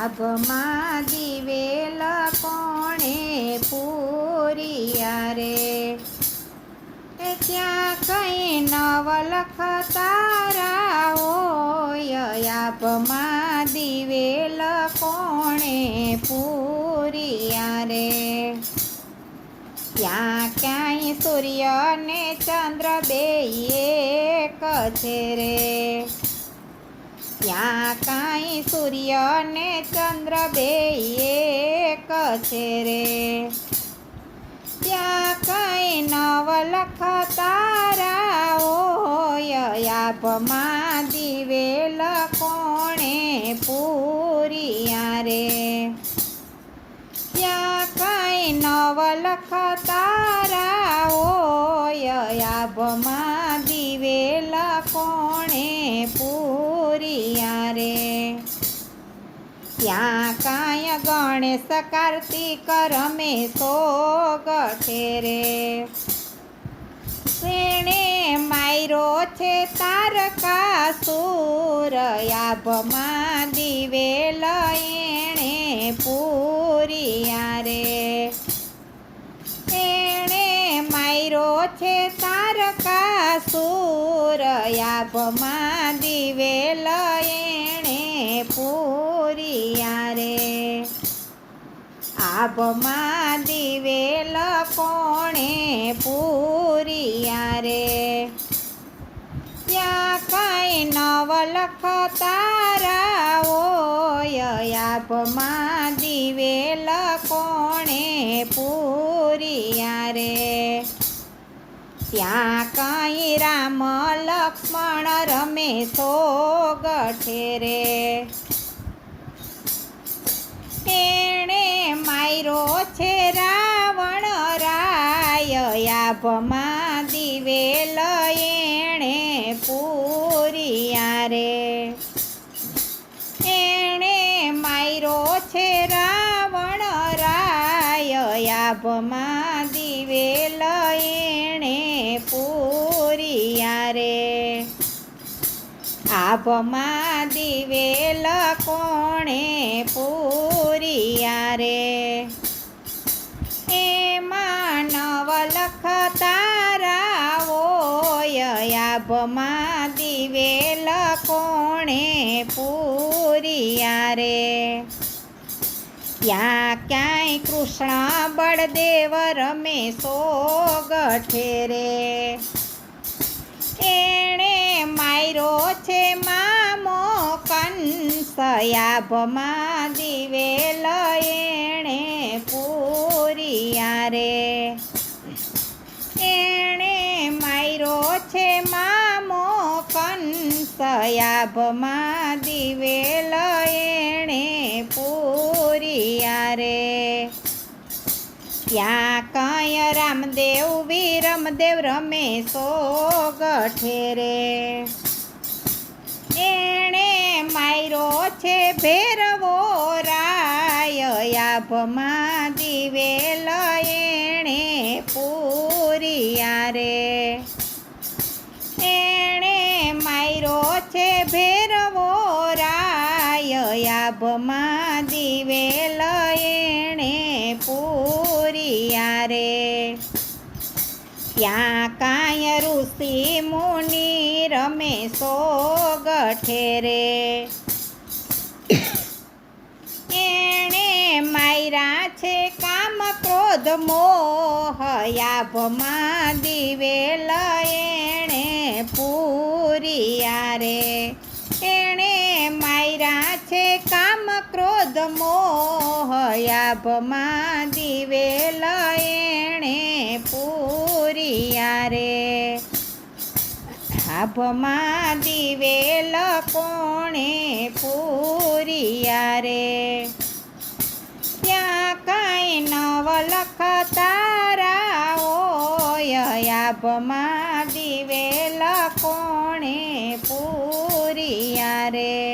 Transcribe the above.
આભમાં દિવેલ કોણે પૂરિયા રે? ત્યાં કઈ નવલખ તારા હોય? આભમાં દિવેલ કોણે પૂરિયા રે? ત્યાં ક્યાંય સૂર્ય ને ચંદ્ર બે એક છે રે. ત્યાં કાંઈ સૂર્ય ને ચંદ્ર બે એક છે રે. ત્યાં કાંઈ નવલખ તારા હોય દિવેલ કોણે પૂરિયા રે. ત્યાં કાંઈ નવલખ તારા હોય દિવેલ કોણે પૂરિયા રે ત્યાં કાંય ગણેશ કાર્તિક રમે સો ગઠે રે તેણે માયરો છે તારકા સુર આભમાં દિવેલ એણે પૂરિયા રે. એણે માયરો છે તારકા સુર આભમાં દિવેલ એણે પૂરિયા રે. આભમાં દિવેલ કોણે પૂરિયા રે? ત્યાં કઈ નવલખ તારા હોય, આભમાં દિવેલ કોણે પૂરિયા રે? ત્યાં કઈ રામ લક્ષ્મણ રમે સો ગઠે રે એણે માયરો છે રાવણ રાય આભમાં દિવે એણે પૂરિયા રે. એણે માયરો છે રાવણ રાય આભમાં દિવે એણે પૂરિયા રે. આભમાં દિવેલ કોણે પૂરિયા રે? એમાં નવલખ તારાઓય આભમાં દિવેલ કોણે પૂરિયા રે? ત્યાં ક્યાંય કૃષ્ણ બળદેવ રમે સો ગઠે રે એણે માયરો છે મામો કંસયાભમાં દિવે એણે પૂરિયા રે. એણે માયરો છે મામો કંસયાભમાં દિવે એણે ત્યાં કય રામદેવ વીરમદેવ રમે સો ગઠેરે. એણે માયરો છે ભેરવો રાય આભમાં દિવેલ એણે પૂરિયા રે. એણે માયરો છે ભેરવો રાય આભમાં દિવે પૂરિયા રે. ત્યાં કાંય ઋષિ મુનિ રમે સો ગઠે રે. એણે માયરા છે કામ ક્રોધ મોહ આભમાં દિવેલ એણે ક્રોધ દિવે લયણે પૂરિયા રે. આભમાં દિવેલ કોણે પૂરિયા રે. ત્યાં કાંઈ નવલખ તારા હોય આભમાં દિવેલ કોણે પૂરિયા રે.